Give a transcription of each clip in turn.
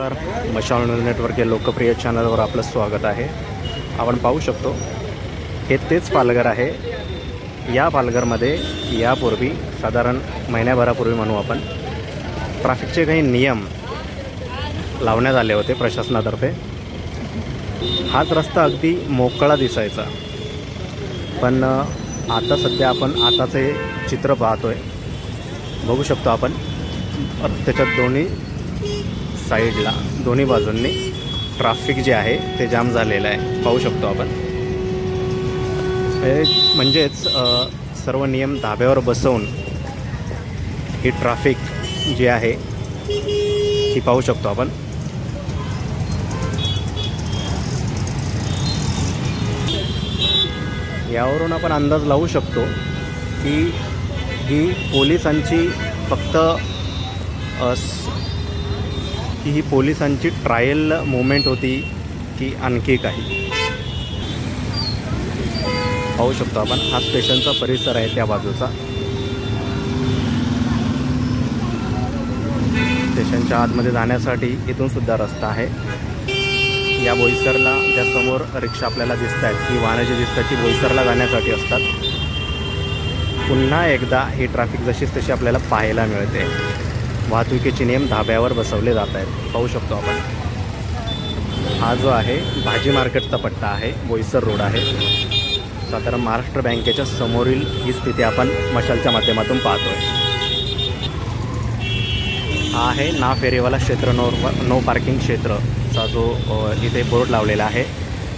तर मशाल नेटवर्क या लोकप्रिय चॅनलवर आपलं स्वागत आहे. आपण पाहू शकतो हे तेच पालघर आहे. या पालघरमध्ये यापूर्वी साधारण महिन्याभरापूर्वी म्हणू आपण ट्रॅफिकचे काही नियम लावण्यात आले होते प्रशासनातर्फे. हाच रस्ता अगदी मोकळा दिसायचा. पण आता सध्या आपण आताचे चित्र पाहतो आहे बघू शकतो आपण त्याच्यात दोन्ही साईडला दोन्ही बाजूंनी ट्रॅफिक जे आहे ते जाम झालेलं आहे. पाहू शकतो आपण. हे म्हणजेच सर्व नियम धाब्यावर बसवून ही ट्रॅफिक जी आहे ती पाहू शकतो आपण. यावरून आपण अंदाज लावू शकतो की ही पोलिसांची फक्त की ही पोलिसांची ट्रायल मुवमेंट होती की आणखी काही? पाहू शकतो आपण. हा स्टेशनचा परिसर आहे त्या बाजूचा. स्टेशनच्या आतमध्ये जाण्यासाठी इथून सुद्धा रस्ता आहे. या बोईसरला ज्या समोर रिक्षा आपल्याला दिसत आहेत ही वाहनं जी दिसतात ती बोईसरला जाण्यासाठी असतात. पुन्हा एकदा ही ट्रॅफिक जशीच तशी आपल्याला पाहायला मिळते. वाहतुकीचे नियम धाब्यावर बसवले जात आहेत. पाहू शकतो आपण. हा जो आहे भाजी मार्केटचा पट्टा आहे बोईसर रोड आहे. साधारण महाराष्ट्र बँकेच्या समोरील ही स्थिती आपण मशालच्या माध्यमातून पाहतोय. हा आहे ना फेरीवाला क्षेत्र नो नो पार्किंग क्षेत्रचा जो इथे बोर्ड लावलेला आहे.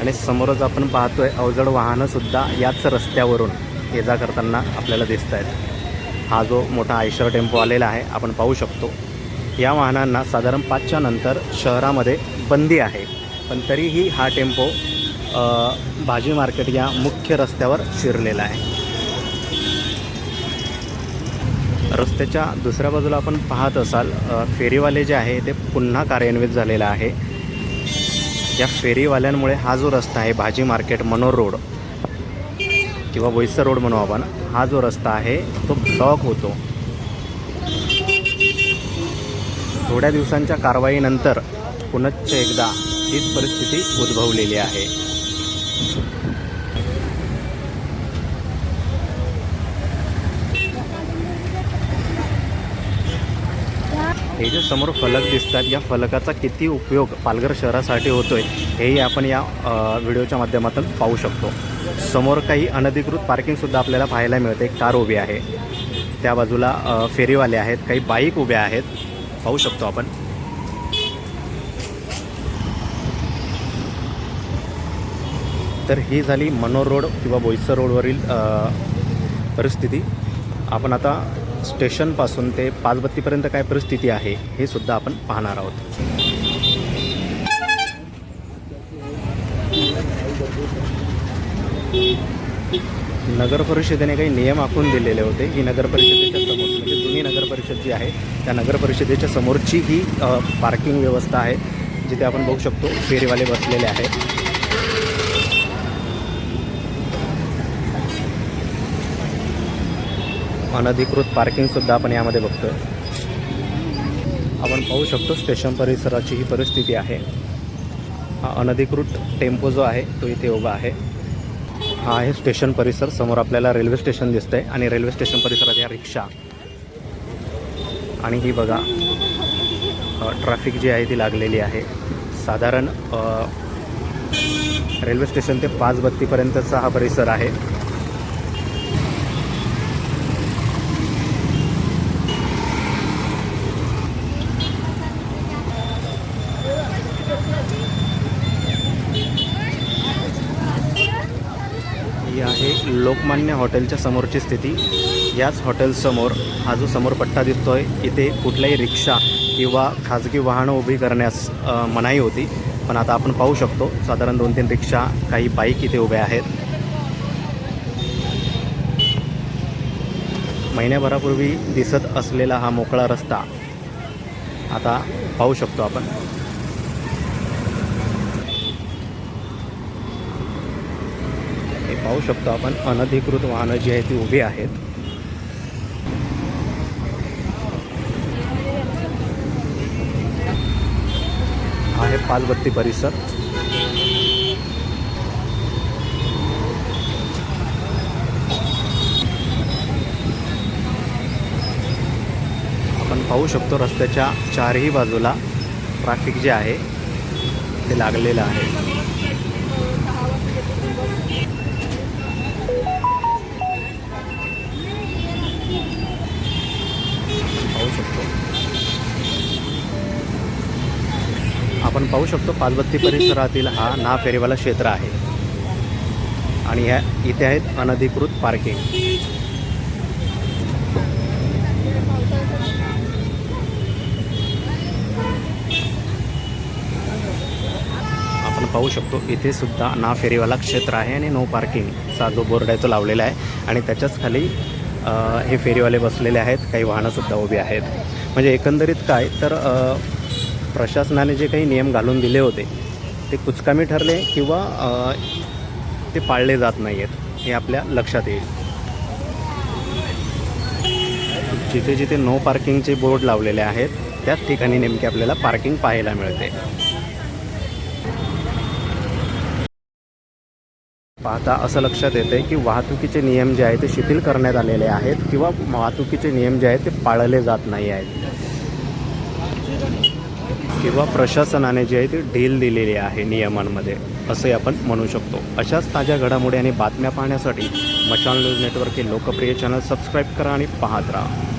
आणि समोरच आपण पाहतोय अवजड वाहनंसुद्धा याच रस्त्यावरून ये जा करताना आपल्याला दिसत आहेत हा जो मोठा आयशर टेम्पो आलेला आहे आपण पाहू शकतो. या वाहनांना साधारण पाचच्या नंतर शहरामध्ये बंदी आहे. पण तरीही हा टेम्पो भाजी मार्केट या मुख्य रस्त्यावर शिरलेला आहे. रस्त्याच्या दुसऱ्या बाजूला आपण पाहत असाल फेरीवाले जे आहे ते पुन्हा कार्यान्वित झालेलं आहे. या फेरीवाल्यांमुळे हा जो रस्ता आहे भाजी मार्केट मनोर रोड किंवा बोईसर रोड म्हणू आपण हा जो रस्ता आहे तो ब्लॉक होतो. थोड्या दिवसांच्या कारवाईनंतर पुनश्च एकदा हीच परिस्थिती उद्भवलेली आहे. हे जे समोर फलक दिसतात या फलकाचा किती उपयोग पालघर शहरासाठी होतो आहे हेही आपण या व्हिडिओच्या माध्यमातून पाहू शकतो. समोर काही अनधिकृत पार्किंगसुद्धा आपल्याला पाहायला मिळते. कार उभी आहे. त्या बाजूला फेरीवाले आहेत. काही बाईक उभ्या आहेत. पाहू शकतो आपण. तर ही झाली मनोर रोड किंवा बोईसर रोडवरील परिस्थिती. आपण आता स्टेशनपासून ते पाचबत्तीपर्यंत काय परिस्थिती आहे हे सुद्धा आपण पाहणार आहोत. नगर परिषदेने काही नियम आखून दिलेले होते. ही नगर परिषदेच्या समोर म्हणजे जुनी नगर परिषद जी आहे त्या नगर परिषदेच्या समोरची ही पार्किंग व्यवस्था आहे जिथे आपण बघू शकतो फेरीवाले बसलेले आहेत. अनधिकृत पार्किंगसुद्धा आपण यामध्ये बघतो आपण पाहू शकतो स्टेशन परिसराची ही परिस्थिती आहे. हा अनधिकृत टेम्पो जो आहे तो इथे उभा आहे. हा आहे स्टेशन परिसर. समोर आपल्याला रेल्वे स्टेशन दिसतं आहे आणि रेल्वे स्टेशन परिसरात या रिक्षा आणि ही बघा ट्रॅफिक जी आहे ती लागलेली आहे. साधारण रेल्वे स्टेशन ते पाच बत्तीपर्यंतचा हा परिसर आहे ही आहे लोकमान्य हॉटेलच्या समोरची स्थिती. याच हॉटेलसमोर हा जो समोर पट्टा दिसतोय इथे कुठल्याही रिक्षा किंवा खाजगी वाहनं उभी करण्यास मनाई होती. पण आता आपण पाहू शकतो साधारण दोन तीन रिक्षा काही बाईक इथे उभ्या आहेत. महिन्याभरापूर्वी दिसत असलेला हा मोकळा रस्ता आता पाहू शकतो आपण. पाहू शकतो आपण. अनधिकृत वाहनं जी आहेत ती उभी आहेत. आहे पालबत्ती परिसर. आपण पाहू शकतो रस्त्याच्या चारही बाजूला ट्रॅफिक जे आहे ते लागलेलं आहे. पाहू शकतो. आपण पाहू शकतो पाचबत्ती परिसरातील हा ना फेरीवाला क्षेत्र आहे. आणि ह्या इथे आहेत अनधिकृत पार्किंग. आपण पाहू शकतो इथे सुद्धा ना फेरीवाला क्षेत्र आहे आणि नो पार्किंगचा जो बोर्ड आहे तो लावलेला आहे आणि त्याच्याच खाली हे फेरीवाले बसलेले आहेत. काही वाहनंसुद्धा उभी आहेत. म्हणजे एकंदरीत काय? तर प्रशासनाने जे काही नियम घालून दिले होते ते कुचकामी ठरले किंवा ते पाळले जात नाही आहेत हे आपल्या लक्षात येईल. जिथे जिथे नो पार्किंगचे बोर्ड लावलेले आहेत त्याच ठिकाणी नेमके आपल्याला पार्किंग पाहायला मिळते. पाहता असं लक्षात येते की वाहतुकीचे नियम जे आहेत ते शिथिल करण्यात आलेले आहेत किंवा वाहतुकीचे नियम जे आहेत ते पाळले जात नाही आहेत. किंवा प्रशासनाने जे आहे ते ढील दिलेली आहे नियमांमध्ये असे आपण म्हणू शकतो. अशाच ताज्या घडामोडी आणि बातम्या पाहण्यासाठी मशाल न्यूज नेटवर्क हे लोकप्रिय चॅनल सबस्क्राईब करा आणि पाहत राहा.